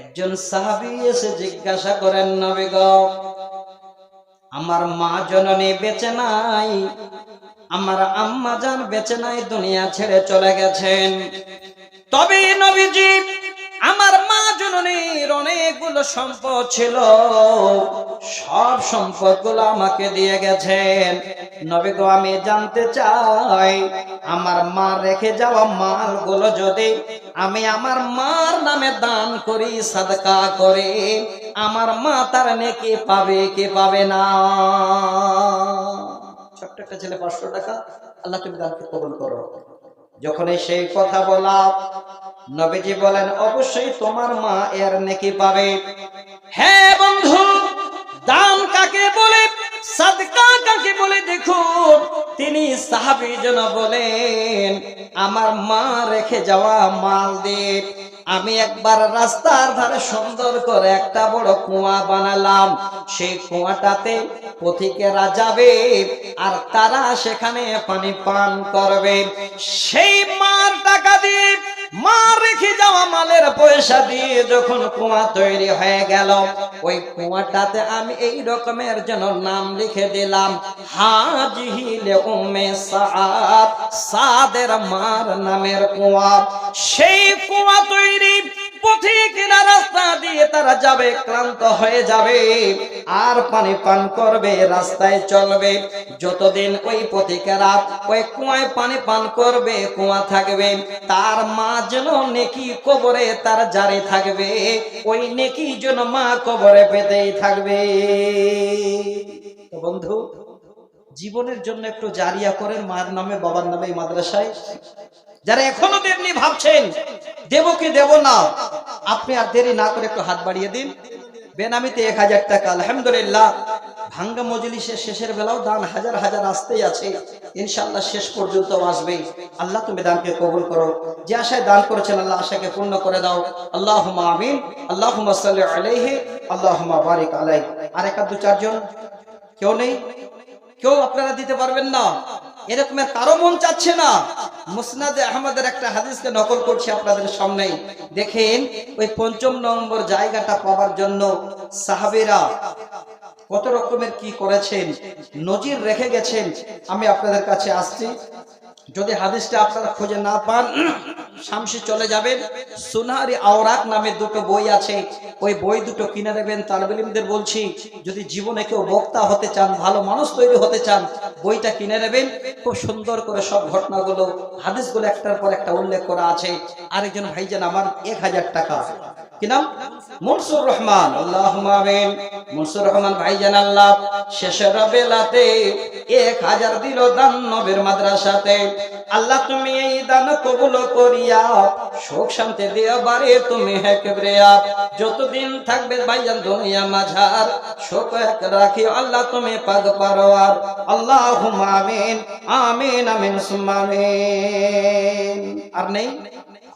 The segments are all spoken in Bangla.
একজন সাহাবি এসে জিজ্ঞাসা করেন, নবী গো, আমার মা জননী বেঁচে নাই, আমার আম্মা জান বেঁচে নাই, দুনিয়া ছেড়ে চলে গেছেন। তবে নবীজি আমার জননীর অনেকগুলো সম্পদ ছিল। সব সম্পদগুলো আমাকে দিয়ে গেছেন। নবী গো, আমি জানতে চাই, আমার মা রেখে যাওয়া মালগুলো যদি আমি আমার মার নামে দান করি, সাদকা করে, আমার মা তার নেকি পাবে কি পাবে না? ছোট্ট একটা ছেলে পাঁচশো টাকা, আল্লাহ তুমি দানকে কবুল করো। যখন সেই কথা বলা নবীজি বলেন, অবশ্যই তোমার মা এর নেকি পাবে। হ্যাঁ বন্ধু দান কাকে বলে, সাদকা কাকে বলে দেখুন। তিনি সাহাবি যেন বলেন, আমার মা রেখে যাওয়া মাল দিয়ে আমি একবার রাস্তার ধারে সুন্দর করে একটা বড় কুয়া বানালাম। সেই কুয়াটাতে পথিকেরা যাবে আর তারা সেখানে পানি পান করবে। সেই মার টাকা দিয়ে মা রেখে যাওয়া মালের পয়সা দিয়ে যখন কুয়া তৈরি হয়ে গেল, ওই কুয়াটাতে আমি এই রকমের যেন নাম লিখে দিলাম হাজিহিলে উম্মে সাদ সাদের মার নামের কুয়া। সেই কুয়া তৈরি পথিকেরা রাস্তা দিয়ে তারা যাবে, ক্লান্ত হয়ে যাবে। আর পানি পান করবে, রাস্তায় চলবে। যতদিন ওই পথিকেরা ওই কুয়ায় পানি পান করবে, কুয়া থাকবে। তার মা যেন নেকি কবরে তার জারি থাকবে। ওই নেকি যেন মা কবরে পেতেই থাকবে। বন্ধু, জীবনের জন্য একটু জারিয়া করেন মার নামে, বাবার নামে, মাদ্রাসায়। যারা এখনও দেননি ভাবছেন, দেব কি দেব না, আপনি আর দেরি না করে একটু হাত বাড়িয়ে দিন। বেনামিতে এক হাজার টাকা, আলহামদুলিল্লাহ। ভাঙ্গা মজলিসের শেষের বেলাও দান হাজার হাজার আসতেই আছে। ইনশাআল্লাহ শেষ পর্যন্ত আসবে। আল্লাহ তুমি দানকে কবুল করো। যে আশায় দান করেছেন, আল্লাহ আশাকে পূর্ণ করে দাও। আল্লাহ আমিন। আল্লাহ আলাইহি আল্লাহ বারিক আলাই আর এক দু চারজন? কেউ নেই? কেউ আপনারা দিতে পারবেন না? এরকমের কারও মন চাচ্ছে না। মুসনাদে আহমদের একটা হাদিসকে নকল করছি আপনাদের সামনে দেখেন, ওই পঞ্চম নম্বর জায়গাটা পাওয়ার জন্য সাহাবেরা কত রকমের কি করেছেন, নজির রেখে গেছেন, আমি আপনাদের কাছে আসছি। যদি হাদিসটা আপনারা খুঁজে না পান শামসি চলে যাবেন। সোনারি আওরাক নামে দুটো বই আছে। ওই বই দুটো কিনে নেবেন তালবিলিমদের বলছি, যদি জীবনে কেউ বক্তা হতে চান, ভালো মানুষ তৈরি হতে চান, বইটা কিনে নেবেন। খুব সুন্দর করে সব ঘটনাগুলো, হাদিসগুলো একটার পর একটা উল্লেখ করা আছে। আরেকজন ভাইজান, আমার এক হাজার টাকা। আল্লাহ তুমি এই দান কবুল করিয়া সুখ শান্তি তুমি হেকবরিয়া যতদিন থাকবে ভাইজান দুনিয়া মাঝার শোক এক রাখি আল্লাহ তুমি পাদ পারোয়ার। আল্লাহ আমিন। আমিন আমিন। আর নেই?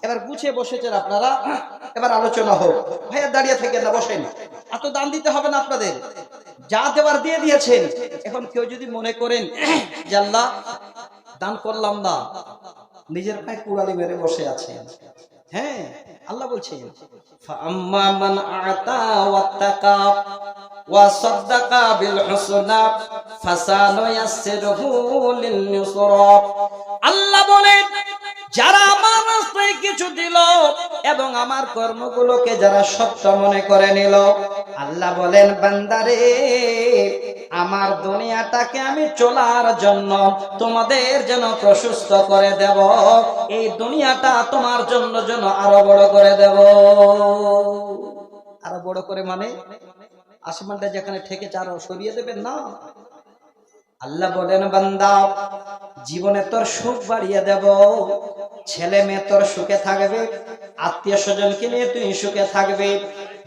এবার গুছিয়ে বসেছেন আপনারা এবার আলোচনা হোক ভাইয়া দাঁড়িয়ে থেকে না বসেন এত দান দিতে হবে না আপনাদের যা দেওয়ার দিয়ে দিয়েছেন এখন কেউ যদি মনে করেন যে আল্লাহ দান করলাম না নিজের পায়ে কুড়ালি মেরে বসে আছেন হ্যাঁ আল্লাহ বলছেন فأما من أعطى واتقى وصدق بالحسنى فسنيسره لليسرى আল্লাহ বলেন যারা আমার রাস্তায় কিছু দিল এবং আমার কর্মগুলোকে যারা সত্য মনে করে নিল, আল্লাহ বলেন, বান্দারে, আমার দুনিয়াটাকে আমি চলার জন্য তোমাদের যেন প্রশস্ত করে দেব, এই দুনিয়াটা তোমার জন্য যেন আরও বড় করে দেব। আরও বড় করে মানে? আসমানটা যেখানে ঠেকেছে, আরও সরিয়ে দেবেন না? আল্লাহ বলেন, বান্দা, জীবনে তোর সুখ বাড়িয়ে দেব, ছেলে মেয়ে তোর সুখে থাকবে, আত্মীয় স্বজনকে নিয়ে তুই সুখে থাকবে।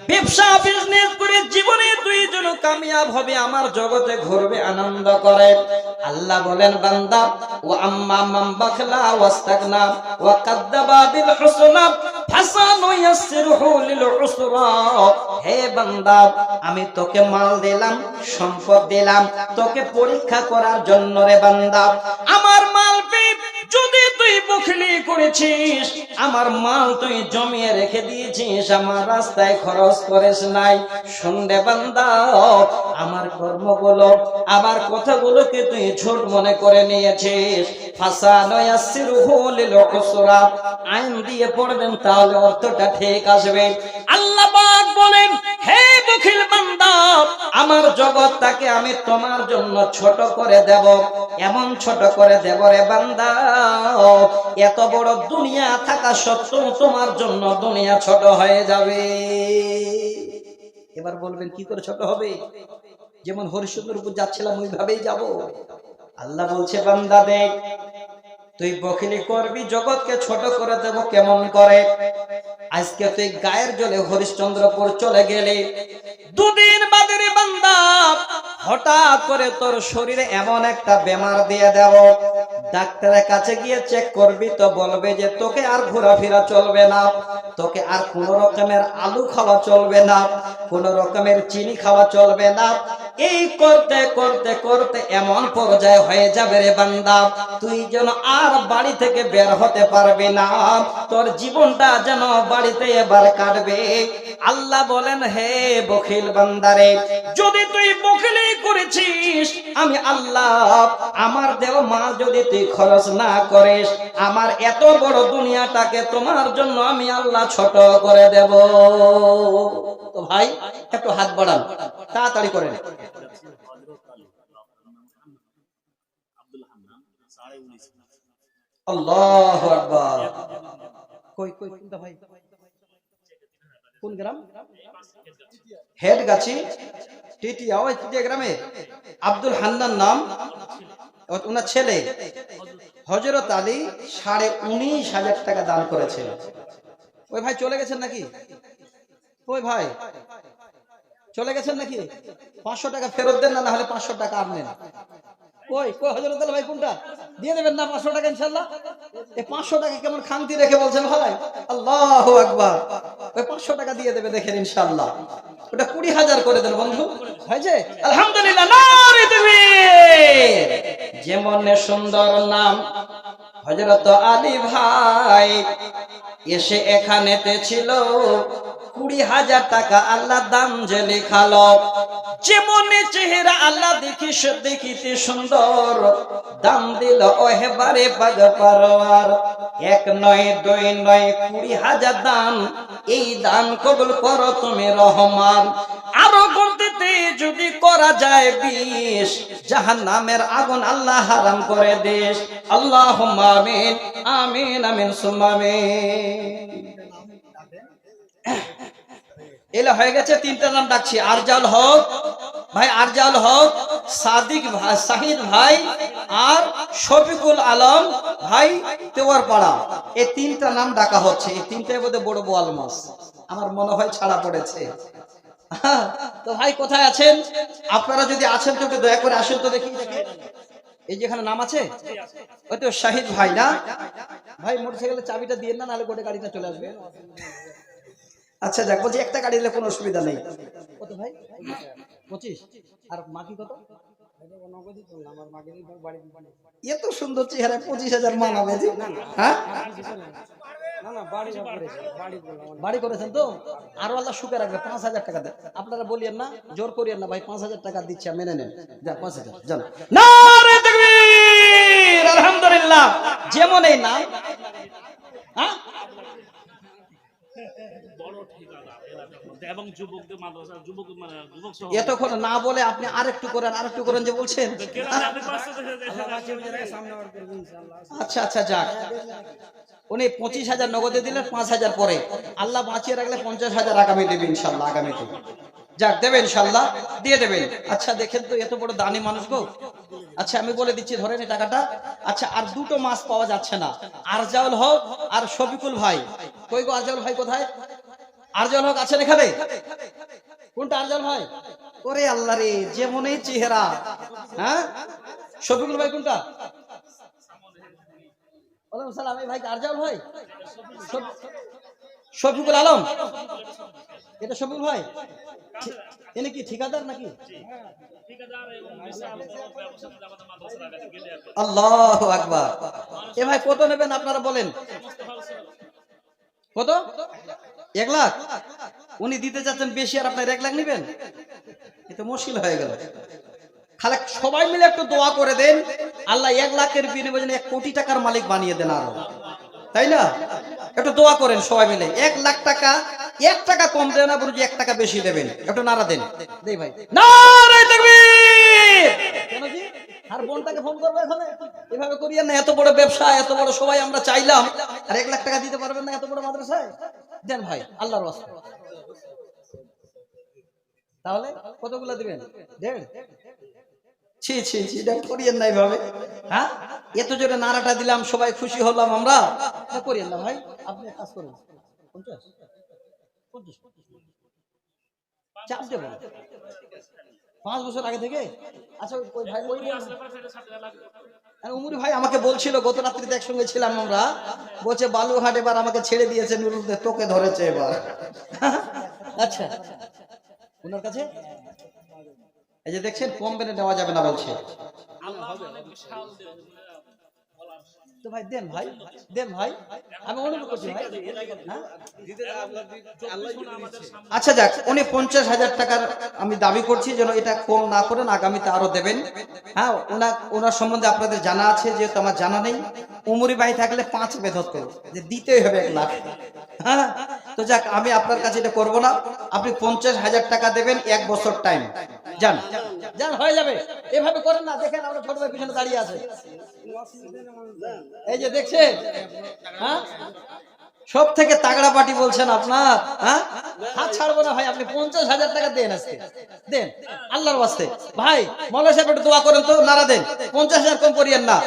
ব্যবসা বিজনেস করে জীবনে তুই যেন কামিয়াব হবে, আমার জগতে ঘুরবে, আনন্দ করে। আল্লাহ বলেন, বান্দা ও আম্মা মাম বাখলা ওয়াস্তাগনা, ওয়া কাদ্দাবা বিল হুসনা হে বান্দা, আমি তোকে মাল দিলাম, সম্পদ দিলাম, তোকে পরীক্ষা করার জন্য রে বান্দা। আমার মাল যদি তুই বখলি করেছিস, আমার মাল তুই জমিয়ে রেখে দিয়েছিস, আমার রাস্তায় খরচ করিস নাই। শুনলে বান্দা, আমার কর্মগুলো, আমার কথাগুলোকে তুই মনে করে নিয়েছিস। আইন দিয়ে পড়বেন তাহলে অর্থটা ঠিক আসবে। আল্লাহ বলেন, হে বখিল বান্দা, আমার জগৎটাকে আমি তোমার জন্য ছোট করে দেব। এমন ছোট করে দেব রে বান্দা, এত বড় দুনিয়া থাকা সত্ত্বেও তোমার জন্য দুনিয়া ছোট হয়ে যাবে। এবার বলবেন, কি করে ছোট হবে? যেমন হরিশ্চন্দ্রপুর যাচ্ছিলাম, ওইভাবেই যাব। আল্লাহ বলছে, বান্দা দেখ, তুই বকিলি করবি, জগৎকে ছোট করে দেব কেমন করে? আজকে তুই গায়ের জলে হরিশ্চন্দ্রপুর চলে গেলে। দুদিন বাদে রে বান্দা, হঠাৎ করে তোর শরীরে এমন একটা বেমার দিয়ে দেব। ডাক্তারের কাছে গিয়ে চেক করবি তো বলবে যে তোকে আর ঘোরাফেরা চলবে না, তোকে আর কোন রকমের আলু খাওয়া চলবে না, কোন রকমের চিনি খাওয়া চলবে না। এই করতে করতে করতে এমন পর্যায়ে হয়ে যাবে রে বান্দা, তুই যেন আর বাড়ি থেকে বের হতে পারবি না। তোর জীবনটা যেন বাড়িতে এবার কাটবে। আল্লাহ বলেন, হে বখিল বান্দারে, যদি তুই বখিলি করেছিস, আমি আল্লাহ, আমার দেও মা যদি তুই খরচ না করিস, আমার এত বড় দুনিয়াটাকে তোমার জন্য আমি আল্লাহ ছোট করে দেব। তো ভাই, একটু হাত বাড়ান, তাড়াতাড়ি করেন। আল্লাহু আকবার। কই কই কোনটা ভাই কোন গ্রাম? হেড গাছি, টিটিয়া, ওই টিটিয়া গ্রামে। আব্দুল হান্নান নাম। ওনার ছেলে। হজরত আলী সাড়ে উনিশ হাজার টাকা দান করেছে ওই ভাই চলে গেছেন নাকি? ওই ভাই। চলে গেছেন নাকি? পাঁচশো টাকা ফেরত দেন না হলে পাঁচশো টাকা আর নেন ভাই কোনটা? দিয়ে দেবেন না পাঁচশো টাকা পাঁচশো কেমন খামতি রেখে বলছেন ভাই? আল্লাহ পাঁচশো টাকা দিয়ে দেবে হাজার করে। যেমন সুন্দর নাম হজরত আলী ভাই এসে এখানেতে ছিল। কুড়ি হাজার টাকা আল্লাহ দাম যে লেখালো। যেমন চেহারা আল্লাহ দেখিস দেখিতে সুন্দর। দাম দিল ওহেবারে বাগ পারোয়ার। এক নয়, দুই নয়, কুড়ি হাজার দান। এই দান কবুল করো তুমি রহমান। আরও গন্তিতে যদি করা যায় বিষ জাহান নামের আগুন আল্লাহ হারাম করে দেশ। আল্লাহ আমিন আমিন আমিন সুমামিন এলে হয়ে গেছে, তিনটা নাম ডাকছি। আরজাল হক, ভাই আরজাল হক, সাদিক ভাই শাহিদ ভাই আর শফিকুল আলম ভাই তেওয়ার পাড়া এই তিনটা নাম ডাকা হচ্ছে। এই তিনটাই বোধ বড় বোয়াল মাছ। আমার মনে হয় ছাড়া পড়েছে। তো ভাই কোথায় আছেন? আপনারা যদি আছেন, তো দয়া করে আসেন তো দেখি। এই যেখানে নাম আছে? ওই তো শাহিদ ভাই না? ভাই, মোটরসাইকেলের চাবিটা দিয়ে না, নাহলে গোটে গাড়িটা চলে আসবে। আচ্ছা যাক বলছি একটা গাড়ি দিলে কোনো অসুবিধা নেই। কত ভাই? পঁচিশ। আর মাকি কত? এত সুন্দর চেহারা পঁচিশ হাজার মানাবে হ্যাঁ? বাড়ি করেছেন তো? আরও আল্লাহ সুখে রাখবে পাঁচ হাজার টাকা দেন। আপনারা বলিয়েন না জোর করিয়েন না ভাই পাঁচ হাজার টাকা দিচ্ছে মেনে নেন। যান পাঁচ হাজার তাকবীর! আলহামদুলিল্লাহ! যেমন এই নাম হ্যাঁ? বড় ঠিকাদার এলাকার মধ্যে এবং যুবকদের মাদ্রাসা যুবক মানে যুবক সহ এতক্ষণ না বলে আপনি আরেকটু করেন আরেকটু করেন যে বলছেন। আচ্ছা আচ্ছা যাক। উনি পঁচিশ হাজার নগদে দিলেন পাঁচ হাজার পরে। আল্লাহ বাঁচিয়ে রাখলে পঞ্চাশ হাজার আগামী দেবে ইনশাল্লাহ আগামীতে। যাক দেবে ইনশাল্লাহ দিয়ে দেবেন। আচ্ছা দেখেন তো এত বড় দানি মানুষ গো। আচ্ছা আমি বলে দিচ্ছি, ধরেন এই টাকাটা। আচ্ছা আর দুটো মাস পাওয়া যাচ্ছে না। আরজাউল হক আর শফিকুল ভাই। কই গো আরজাউল ভাই কোথায়? আরজাউল হক আছেন এখানে? কোনটা আরজাউল ভাই? ওরে আল্লাহ রে, যেমনই চেহারা। হ্যাঁ? শফিকুল ভাই কোনটা? ওয়ালাইকুম সালাম, এই ভাই আরজাউল ভাই? শফিকুল আলম? এটা শফিকুল ভাই? এনে কি ঠিকাদার নাকি। আল্লাহ আকবার। এ ভাই কত নেবেন আপনারা বলেন। কত? এক লাখ? উনি দিতে চাচ্ছেন বেশি আর আপনার এক লাখ নেবেন? এ তো মুশকিল হয়ে গেল। খালে সবাই মিলে একটু দোয়া করে দেন। আল্লাহ এক লাখের বিনিময়ে এক কোটি টাকার মালিক বানিয়ে দেন আরও। তাই না? একটু দোয়া করেন সবাই মিলে। এক লাখ টাকা, এক টাকা কম দেন না বরঞ্চ এক টাকা বেশি দেবেন। একটু নাড়া দেন। ভাই। এভাবে না, এত বড় ব্যবসা, এত বড় সবাই আমরা চাইলাম। আর এক লাখ টাকা দিতে পারবেন না, এত বড় দেন ভাই তাহলে কতগুলা দিবেন? দেড় ছি ছি ছি এটা করিয়েন না হ্যাঁ? এত জোরে নাড়াটা দিলাম সবাই খুশি হলাম আমরা। করিয়েন না ভাই আপনি কাজ করুন। পঞ্চাশ? পঞ্চাশ চাপ দেবেন পাঁচ বছর আগে থেকে? আচ্ছা ওই- উমরি ভাই আমাকে বলছিল গত রাত্রিতে একসঙ্গে ছিলাম আমরা। বলছে বালুঘাট এবার আমাকে ছেড়ে দিয়েছে নুরুলদের তোকে ধরেছে এবার। আচ্ছা। ওনার কাছে? এই যে দেখছেন কম বেনে নেওয়া যাবে না বলছে। তো ভাই দেন ভাই দেন ভাই। আমি অনুরোধ করছি ভাই। হ্যাঁ? আমাদের সামনে আচ্ছা যাক উনি পঞ্চাশ হাজার টাকার আমি দাবি করছি যেন এটা কম না করেন আগামীতে আরও দেবেন। হ্যাঁ ওনা ওনার সম্বন্ধে আপনাদের জানা আছে যেহেতু আমার জানা নেই। উমরি ভাই থাকলে পাঁচ বেধত যে দিতেই হবে এক লাখ। হ্যাঁ তো যাক, আমি আপনার কাছে এটা করব না। আপনি পঞ্চাশ হাজার টাকা দেবেন এক বছর টাইম যান। যান, হয়ে যাবে। এভাবে করেন না, দেখেন আমরা ছোট ভাই পিছনে দাঁড়িয়ে আছে। এই যে দেখছেন? হ্যাঁ? সব থেকে তাগড়া পার্টি বলছেন আপনার হ্যাঁ? হাত ছাড়বো না ভাই, আপনি পঞ্চাশ হাজার টাকা দেন আজকে। দেন, আল্লাহর বাস্তে ভাই মৌলা সাহেব একটু দোয়া করেন তো নারা দেন। পঞ্চাশ হাজার কম করিয়েন না।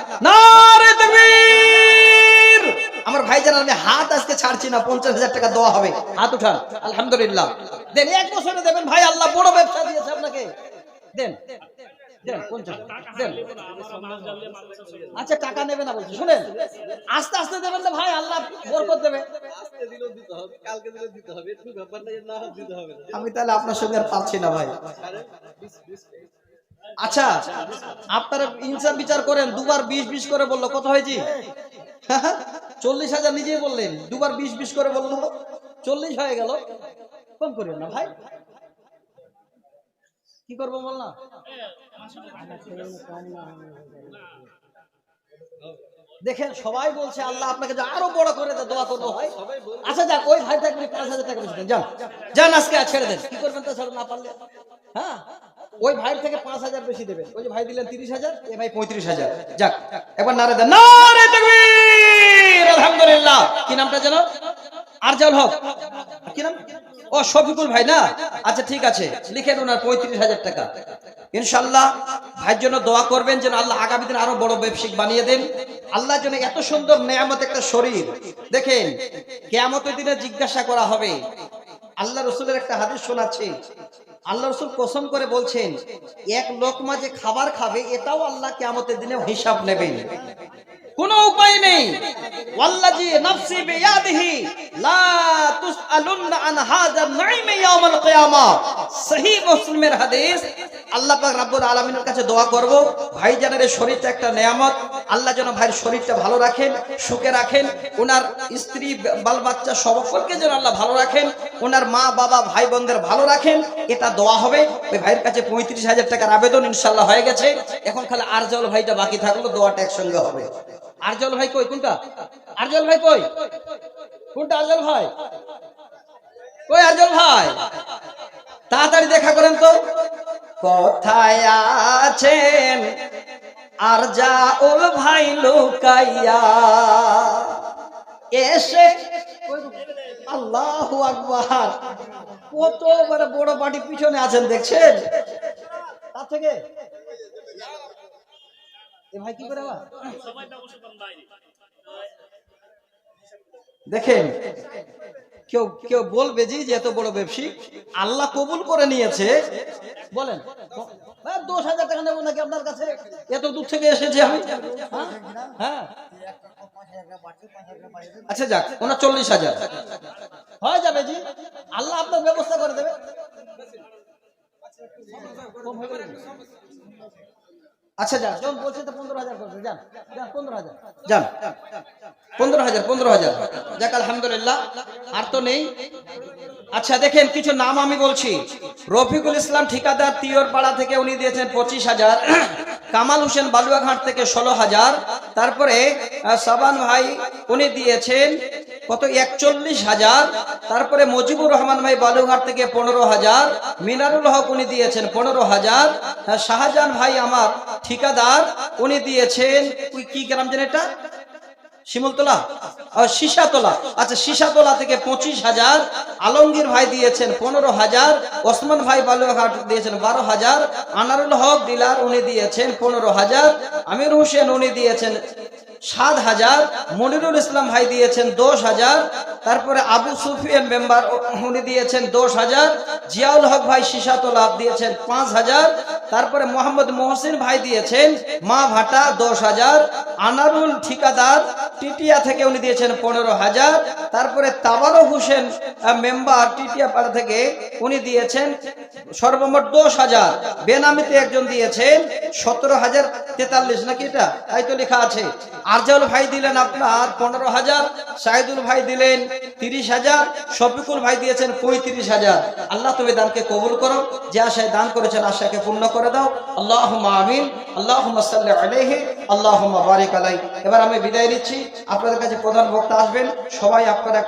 আমার ভাই জানার আমি হাত আজকে ছাড়ছি না, পঞ্চাশ হাজার টাকা দেওয়া হবে। হাত উঠান, আলহামদুলিল্লাহ। দেন, এক বছরে দেবেন ভাই, আল্লাহ বড় ব্যবসা দিয়েছে আপনাকে। দেন দেন পঞ্চাশ দেন। আচ্ছা টাকা নেবে না বলছি শুনেন। আস্তে আস্তে দেবেন না ভাই আল্লাহ বরকত দেবে। আমি তাহলে আপনার সঙ্গে আর পাচ্ছি না ভাই। আচ্ছা আপনারা ইনসাফ বিচার করেন দুবার বিশ বিশ করে বলল কত হয়েছি? চল্লিশ হাজার নিজেই বললেন দুবার বিশ বিশ করে বলল চল্লিশ হয়ে গেল। কম করেন না ভাই। কি করব বল না? দেখেন, সবাই বলছে, আল্লাহ আপনাকে আরও বড় করে দোয়া করব ভাই। আচ্ছা যাক, ওই ভাই থাকলে পাঁচ হাজার টাকা বেশি যান যান, আজকে ছেড়ে দেন। কি করবেন তো ছাড়া না পারলে? হ্যাঁ? ওই ভাই থেকে পাঁচ হাজার বেশি দেবেন। ওই যে ভাই দিলেন তিরিশ হাজার, এ ভাই পঁয়ত্রিশ হাজার। যাক একবার নারে দেন। নারে আলহামদুলিল্লাহ। কি নামটা যেন? আরজাল হক। কি নাম? ও, শফিকুল ভাই না? আচ্ছা ঠিক আছে। লিখেন ওনার পঁয়ত্রিশ হাজার টাকা। ইনশাল্লাহ ভাইয়ের জন্য দোয়া করবেন যেন আল্লাহ আগামী দিন আরও বড় ব্যবসায়িক বানিয়ে দেন। আল্লাহ জন্য এত সুন্দর নেয়ামত একটা শরীর। দেখেন, কেয়ামতের দিনে জিজ্ঞাসা করা হবে, আল্লাহ রসুলের একটা হাদিস শোনাচ্ছে। আল্লাহ রসুল কসম করে বলছেন, এক লোকমা যে খাবার খাবে, এটাও আল্লাহ কেয়ামতের দিনে হিসাব নেবেন। কোনো উপায় নেই। ওয়াল্লাজি নাফসি বিয়াদিহি লা তুসআলুন্না আন হাযার নাইম ইয়াউমাল কিয়ামা। সহিহ মুসলিমের হাদিস। আল্লাহ পাক রব্বুল আলামিনের কাছে দোয়া করব, ভাইজানের এই শরীরটা একটা নিয়ামত। আল্লাহ যেন ভাইয়ের শরীরটা ভালো রাখেন, সুখে রাখেন। ওনার স্ত্রী বাল বাচ্চা সকলকে যেন আল্লাহ ভালো রাখেন। ওনার মা, বাবা ভাই বোনদের ভালো রাখেন। এটা দোয়া হবে। ওই ভাইয়ের কাছে পঁয়ত্রিশ হাজার টাকার আবেদন ইনশাল্লাহ হয়ে গেছে। এখন খালি আরজল ভাইটা বাকি থাকল, দোয়াটা একসঙ্গে হবে। আরজল ভাই কই? কোনটা? আরজল ভাই কই? কোনটা আরজল ভাই? কই আরজল ভাই? তাড়াতাড়ি দেখা করেন তো। কোথায় আছেন? আর যা ভাই লুকাইয়া। এসে আল্লাহ আকবার। কত মানে বড় বাড়ি পিছনে আছেন, দেখছেন? তার থেকে এ ভাই কি করে ব্যবসা দেখেন, কেউ কেউ বলবে যে এত বড় ব্যবসায়ী আল্লাহ কবুল করে নিয়েছে। বলেন দশ হাজার টাকা নেব নাকি আপনার কাছে? এত দূর থেকে এসেছি আমি। হ্যাঁ? হ্যাঁ? আচ্ছা যাক, ওনার চল্লিশ হাজার। হয়ে যাবে জি। আল্লাহ আপনার ব্যবস্থা করে দেবে। আচ্ছা যান জন বলছে তো পনেরো হাজার করবে যান যান, পনেরো হাজার। যান, পনেরো হাজার পনেরো হাজার। যাক আলহামদুলিল্লাহ, আর তো নেই। আচ্ছা দেখেন, কিছু নাম আমি বলছি। রফিকুল ইসলাম ঠিকাদার তিয়র পাড়া থেকে উনি দিয়েছেন পঁচিশ হাজার। কামাল হোসেন বালুয়াঘাট থেকে ষোলো হাজার। তারপরে সাবান ভাই, উনি দিয়েছেন কত? একচল্লিশ হাজার। তারপরে মজিবুর রহমান ভাই বালুঘাট থেকে পনেরো হাজার। মিনারুল হক উনি দিয়েছেন পনেরো হাজার। হ্যাঁ, শাহজাহান ভাই আমার ঠিকাদার উনি দিয়েছেন কি গ্রাম যেন এটা? শিমুলতলা? সীসাতলা আচ্ছা সীসাতলা থেকে পঁচিশ হাজার। আলমগীর ভাই দিয়েছেন পনেরো হাজার। ওসমান ভাই বালুঘাট দিয়েছেন বারো হাজার। আনারুল হক ডিলার উনি দিয়েছেন পনেরো হাজার। আমির হোসেন উনি দিয়েছেন সাত হাজার, মনিরুল ইসলাম ভাই দিয়েছেন দশ হাজার, তারপরে আবু সুফিয়ান মেম্বার উনি দিয়েছেন দশ হাজার, জিয়াউল হক ভাই সীসাতলা দিয়েছেন পাঁচ হাজার, তারপরে মোহাম্মদ মোহসিন ভাই দিয়েছেন মা ভাটা দশ হাজার, আনারুল ঠিকাদার টিটিয়া থেকে উনি দিয়েছেন পনেরো হাজার, তারপরে তাবারো হোসেন মেম্বার টিটিয়া পাড়া থেকে উনি দিয়েছেন সর্বমোট দশ হাজার। বেনামিতে একজন দিয়েছেন, সতেরো হাজার তেতাল্লিশ নাকি এটা? তাই তো লেখা আছে। আরজাউল ভাই দিলেন আপনার পনেরো হাজার, সাইদুল ভাই দিলেন তিরিশ হাজার, শফিকুল ভাই দিয়েছেন পঁয়ত্রিশ হাজার। আল্লাহ তুমি দানকে কবুল করো, যে আশায় দান করেছেন আশাকে পূর্ণ করে দাও। আল্লাহ আমিন আল্লাহ আলাইহি আল্লাহ বারিক আলাই এবার আমি বিদায় নিচ্ছি। আপনাদের কাছে প্রধান বক্তা আসবেন। সবাই আপনারা